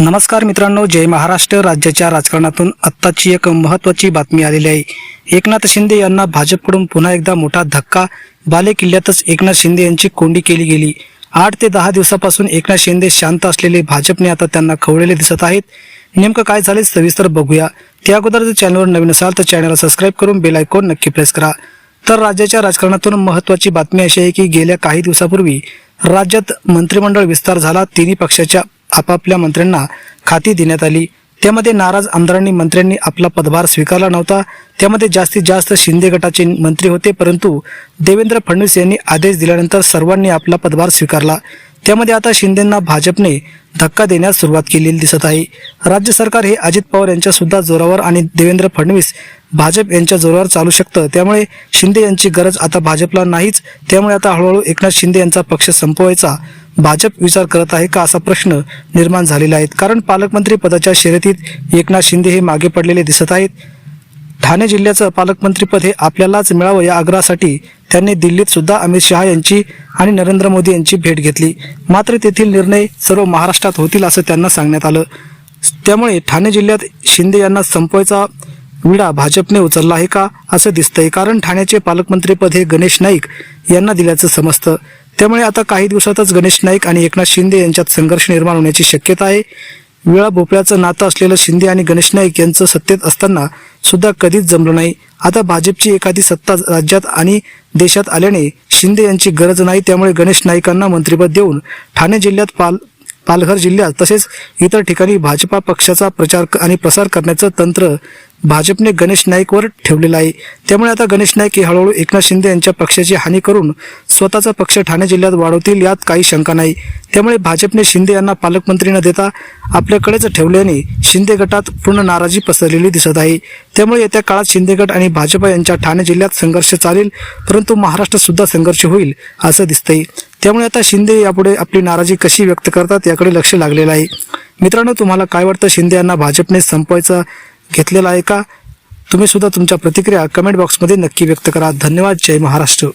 नमस्कार मित्रांनो जय महाराष्ट्र. राज्याच्या राजकारणातून आत्ताची एक महत्त्वाची बातमी आलेली आहे. एकनाथ शिंदे यांना भाजपकडून पुन्हा एकदा मोठा धक्का. बाले किल्ल्यातच एकनाथ शिंदे यांची कोंडी केली गेली. आठ ते दहा दिवसापासून एकनाथ शिंदे शांत असलेले भाजपने आता त्यांना खवळलेले दिसत आहेत. नेमकं काय झाले सविस्तर बघूया. त्या अगोदर जर चॅनलवर नवीन असाल तर चॅनलला सबस्क्राईब करून बेल आयकॉन नक्की प्रेस करा. तर राज्याच्या राजकारणातून महत्त्वाची बातमी अशी आहे की गेल्या काही दिवसापूर्वी राज्यात मंत्रिमंडळ विस्तार झाला तिन्ही पक्षाच्या आपापल्या मंत्र्यांना खाती देण्यात आली. त्यामध्ये नाराज आमदारांनी मंत्र्यांनी आपला पदभार स्वीकारला नव्हता. त्यामध्ये जास्तीत जास्त शिंदे गटाचे मंत्री होते परंतु देवेंद्र फडणवीस यांनी आदेश दिल्यानंतर सर्वांनी आपला पदभार स्वीकारला. त्यामध्ये आता शिंदेंना भाजपने धक्का देण्यास सुरुवात केलेली दिसत आहे. राज्य सरकार हे अजित पवार यांच्या सुद्धा जोरावर आणि देवेंद्र फडणवीस भाजप यांच्या जोरावर चालू शकतं. त्यामुळे शिंदे यांची गरज आता भाजपला नाहीच. त्यामुळे आता हळूहळू एकनाथ शिंदे यांचा पक्ष संपवायचा भाजप विचार करत आहे का असा प्रश्न निर्माण झालेला आहे. कारण पालकमंत्री पदाच्या शर्यतीत एकनाथ शिंदे हे मागे पडलेले दिसत आहेत. ठाणे जिल्ह्याचं पालकमंत्रीपद हे आपल्यालाच मिळावं या आग्रहासाठी त्यांनी दिल्लीत सुद्धा अमित शहा यांची आणि नरेंद्र मोदी यांची भेट घेतली. मात्र तेथील निर्णय सर्व महाराष्ट्रात होतील असं त्यांना सांगण्यात आलं. त्यामुळे ठाणे जिल्ह्यात शिंदे यांना संपवायचा विडा भाजपने उचलला आहे का असं दिसतंय. कारण ठाण्याचे पालकमंत्रीपद हे गणेश नाईक यांना दिल्याचं समजतं. त्यामुळे आता काही दिवसातच गणेश नाईक आणि एकनाथ शिंदे यांच्यात संघर्ष निर्माण होण्याची शक्यता आहे. विळा भोपळ्याचं नातं असलेलं शिंदे आणि गणेश नाईक यांचं सत्तेत असताना सुद्धा कधीच जमलं नाही. आता भाजपची एखादी सत्ता राज्यात आणि देशात आल्याने शिंदे यांची गरज नाही त्यामुळे गणेश नाईकांना मंत्रिपद देऊन ठाणे जिल्ह्यात पाल पालघर जिल्ह्यात तसेच इतर ठिकाणी भाजपा पक्षाचा प्रचार आणि प्रसार करण्याचं तंत्र भाजपने गणेश नाईकवर ठेवलेला आहे. त्यामुळे आता गणेश नाईक हे हळूहळू एकनाथ शिंदे यांच्या पक्षाची हानी करून स्वतःचा पक्ष ठाणे जिल्ह्यात वाढवतील यात काही शंका नाही. त्यामुळे भाजपने शिंदे यांना पालकमंत्री न देता आपल्याकडेच ठेवल्याने शिंदे गटात पूर्ण नाराजी पसरलेली दिसत आहे. त्यामुळे येत्या काळात शिंदे गट आणि भाजपा यांच्या ठाणे जिल्ह्यात संघर्ष चालेल परंतु महाराष्ट्रात सुद्धा संघर्ष होईल असं दिसतंय. त्यामुळे आता शिंदे यापुढे आपली नाराजी कशी व्यक्त करतात याकडे लक्ष लागलेलं आहे. मित्रांनो तुम्हाला काय वाटतं? शिंदे यांना भाजपने संपवायचा घेतलेला आहे का? तुम्ही सुद्धा तुमच्या प्रतिक्रिया कमेंट बॉक्समध्ये नक्की व्यक्त करा. धन्यवाद. जय महाराष्ट्र.